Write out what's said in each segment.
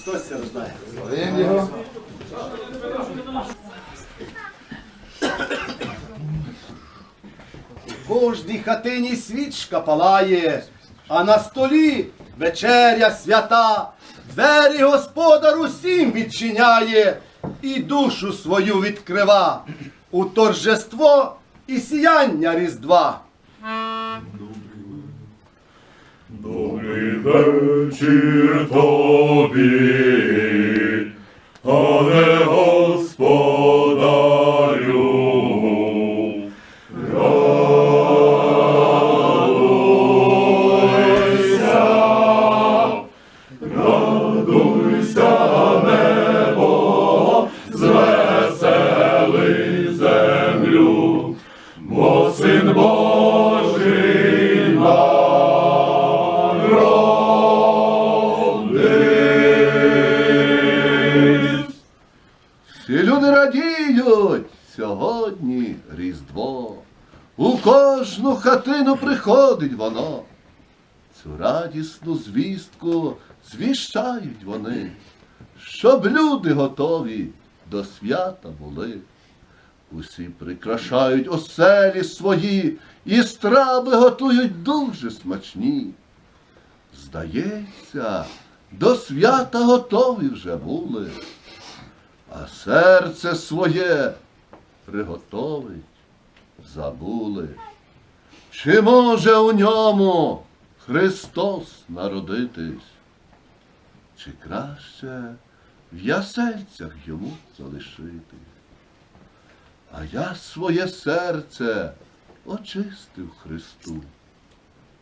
Хтось це його. В кожній хатині свічка палає, а на столі вечеря свята, двері господар усім відчиняє і душу свою відкрива у торжество і сіяння Різдва. Ibe cirtobi, ale приходить воно. Цю радісну звістку звіщають вони, щоб люди готові до свята були. Усі прикрашають оселі свої і страви готують дуже смачні. Здається, до свята готові вже були а серце своє приготовить, забули. Чи може у ньому Христос народитись? Чи краще в ясельцях йому залишити? А я своє серце очистив Христу,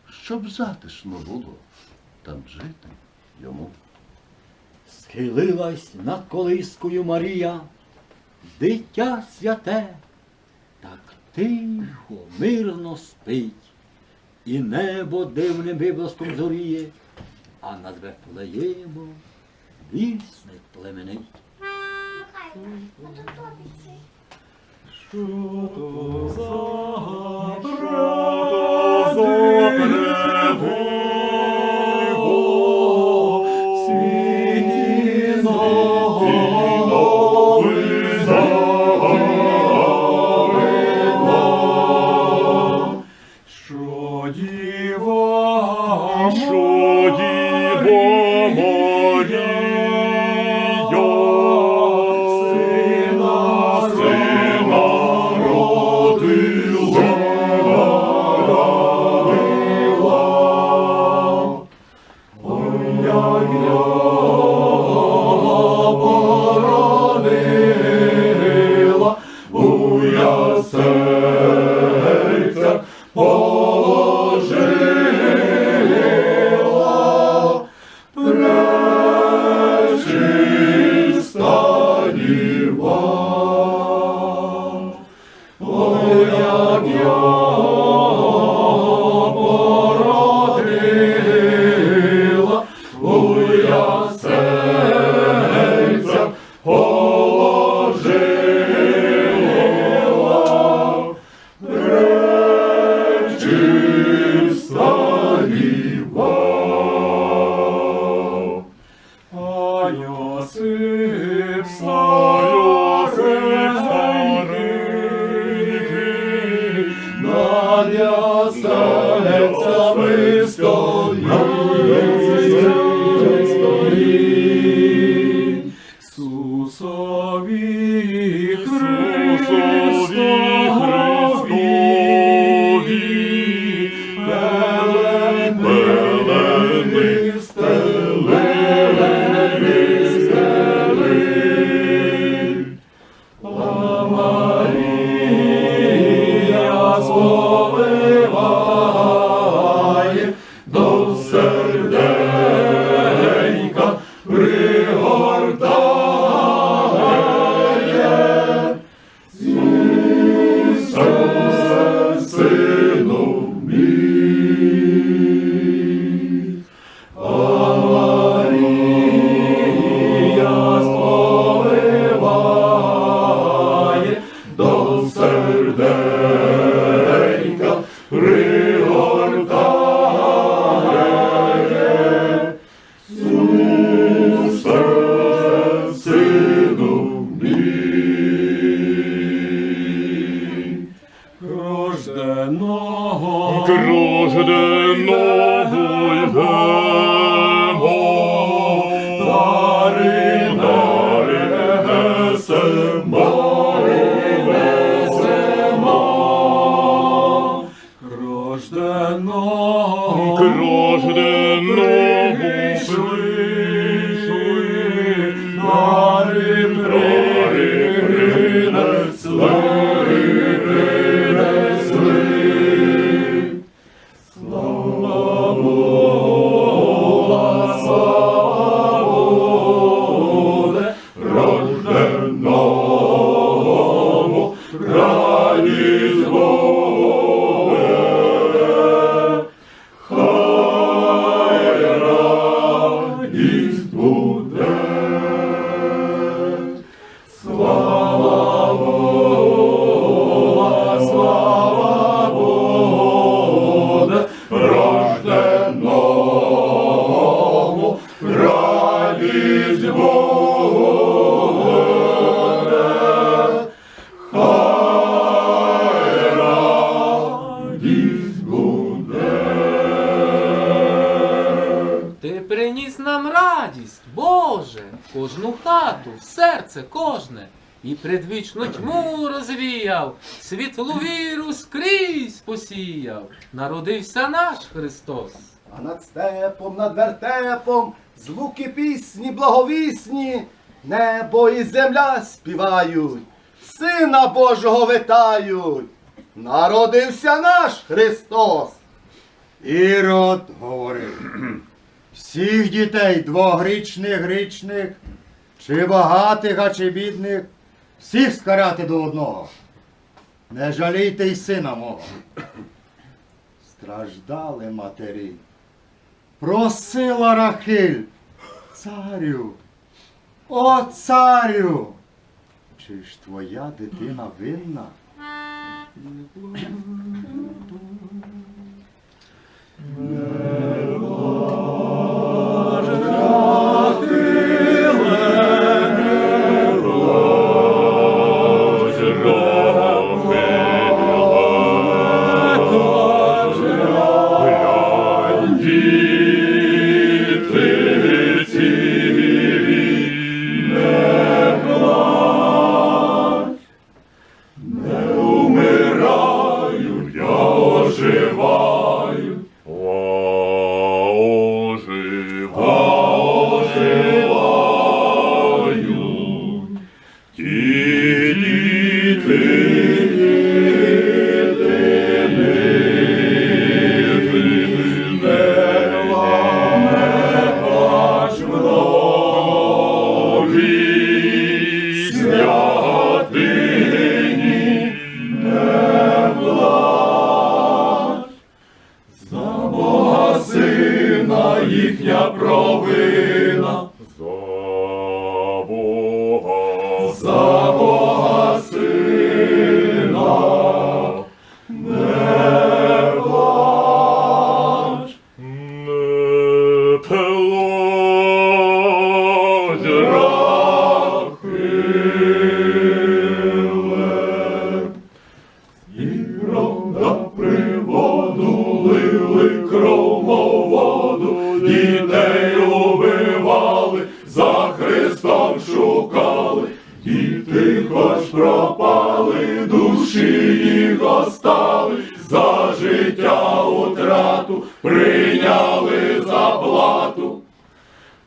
щоб затишно було там жити йому. Схилилась над колискою Марія, дитя святе, так тихо, мирно спить, і небо дивним виблиском зоріє, а над Вифлеємом вісник племенить. Що то за Що Ти приніс нам радість, Боже, кожну хату, серце кожне, і предвічну тьму розвіяв, світлу віру скрізь посіяв. Народився наш Христос. А над степом, над вертепом, звуки пісні благовісні, небо і земля співають, Сина Божого витають. Народився наш Христос. Ірод говорив. Всіх дітей двогрічних, грічних, чи багатих, а чи бідних, всіх скарати до одного. Не жалійте й сина мого. Страждали матері. Просила Рахиль, царю, о царю, чи ж твоя дитина винна?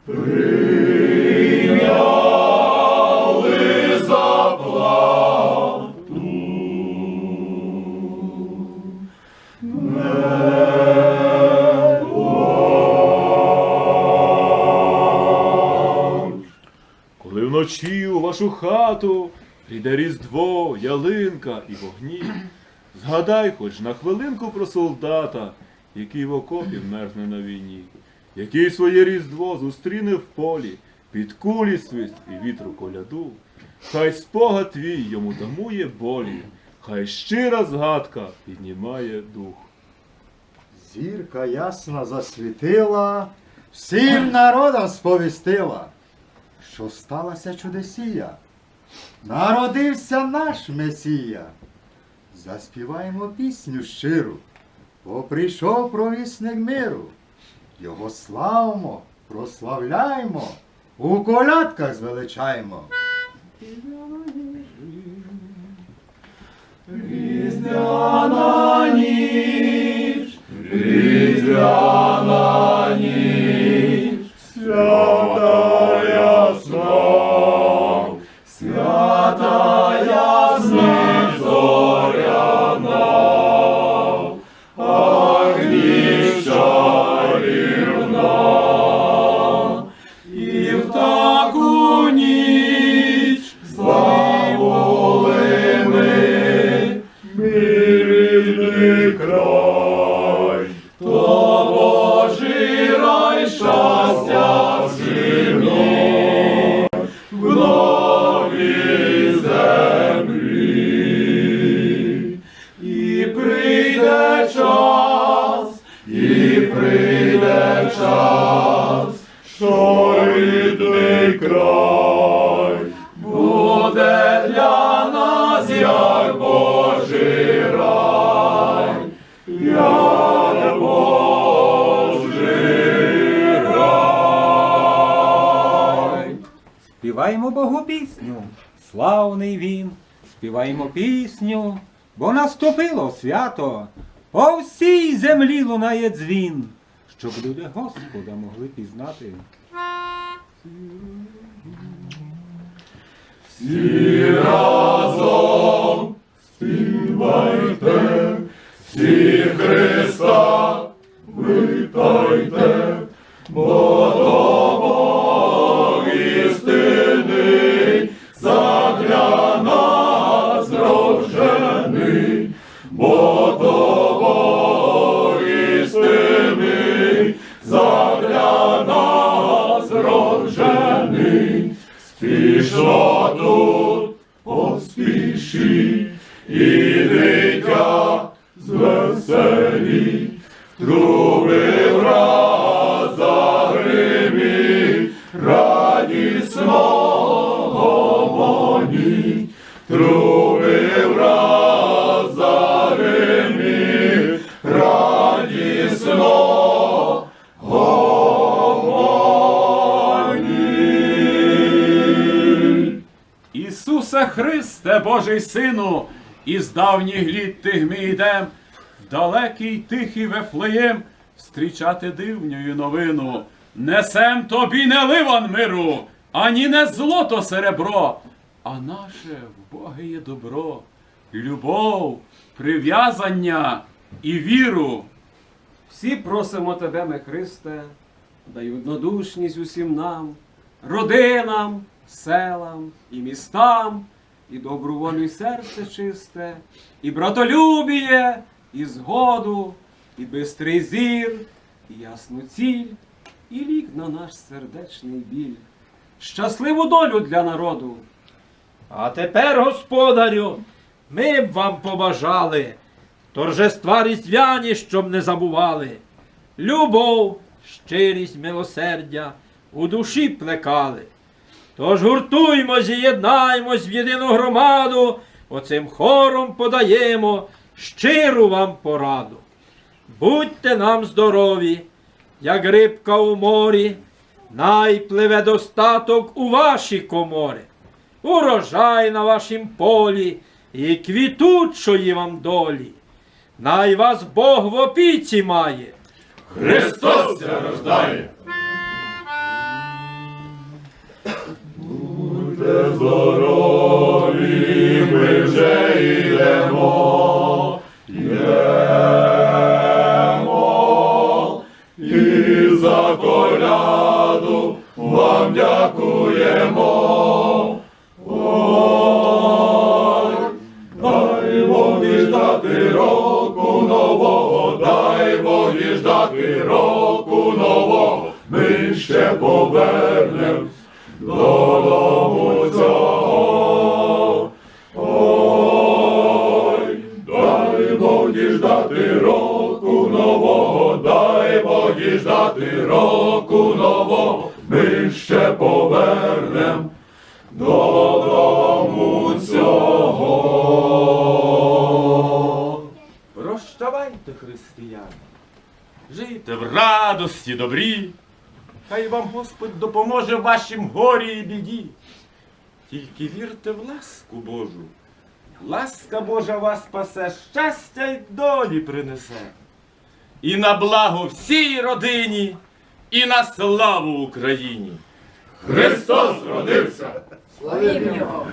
Коли вночі у вашу хату прийде різдво, ялинка і вогні, згадай хоч на хвилинку про солдата, який в окопі мерзне на війні, який своє різдво зустріне в полі, під кулі свист і вітру коляду. Хай спогад твій йому тамує болі, хай щира згадка піднімає дух. Зірка ясна засвітила, всім народам сповістила, що сталася чудесія. Народився наш Месія. заспіваємо пісню щиру. Бо прийшов провісник миру. Його славимо, прославляємо, у колядках звеличаємо. Різдвяна ніч, різдвяна ніч, свята ясна, свята і прийде час, що рідний край буде для нас як Божий рай, як Божий рай. Співаємо Богу пісню, славний він, співаємо пісню, бо наступило свято, по всій землі лунає дзвін, щоб люди Господа могли пізнати. Всі разом співайте, всі Христа витайте, бо Христе, Божий Сину, із давніх літ тих ми йдем, далекий тихий Вефлеєм, встрічати дивню новину. Несем тобі не ливан миру, ані не злото серебро, а наше в Боге є добро, любов, прив'язання і віру. Всі просимо тебе, ми Христе, дай однодушність усім нам, родинам, селам і містам, і добру волю і серце чисте, і братолюбіє, і згоду, і бистрий зір, і ясну ціль, і лік на наш сердечний біль. Щасливу долю для народу. А тепер, господарю, ми б вам побажали торжества різдвяні, щоб не забували. Любов, щирість, милосердя у душі плекали. Тож гуртуймо, з'єднаймось в єдину громаду, оцим хором подаємо щиру вам пораду. Будьте нам здорові, як рибка у морі, найпливе достаток у ваші комори урожай на вашім полі і квітучої вам долі. Най вас Бог в опіці має. Христос рождає. Здорові, ми вже йдемо, йдемо, і за коляду вам дякуємо. Ой, дай Бог року нового, дай Бог року нового, ми ще повернем додому дай Бог року нового, дай Бог року нового, ми ще повернем додому цього. християни. Жийте в радості добрі, хай вам Господь допоможе в вашім горі і біді. Тільки вірте в ласку Божу. Ласка Божа вас спасе, щастя й долі принесе. І на благо всій родині, і на славу Україні. Христос родився! Славімо його!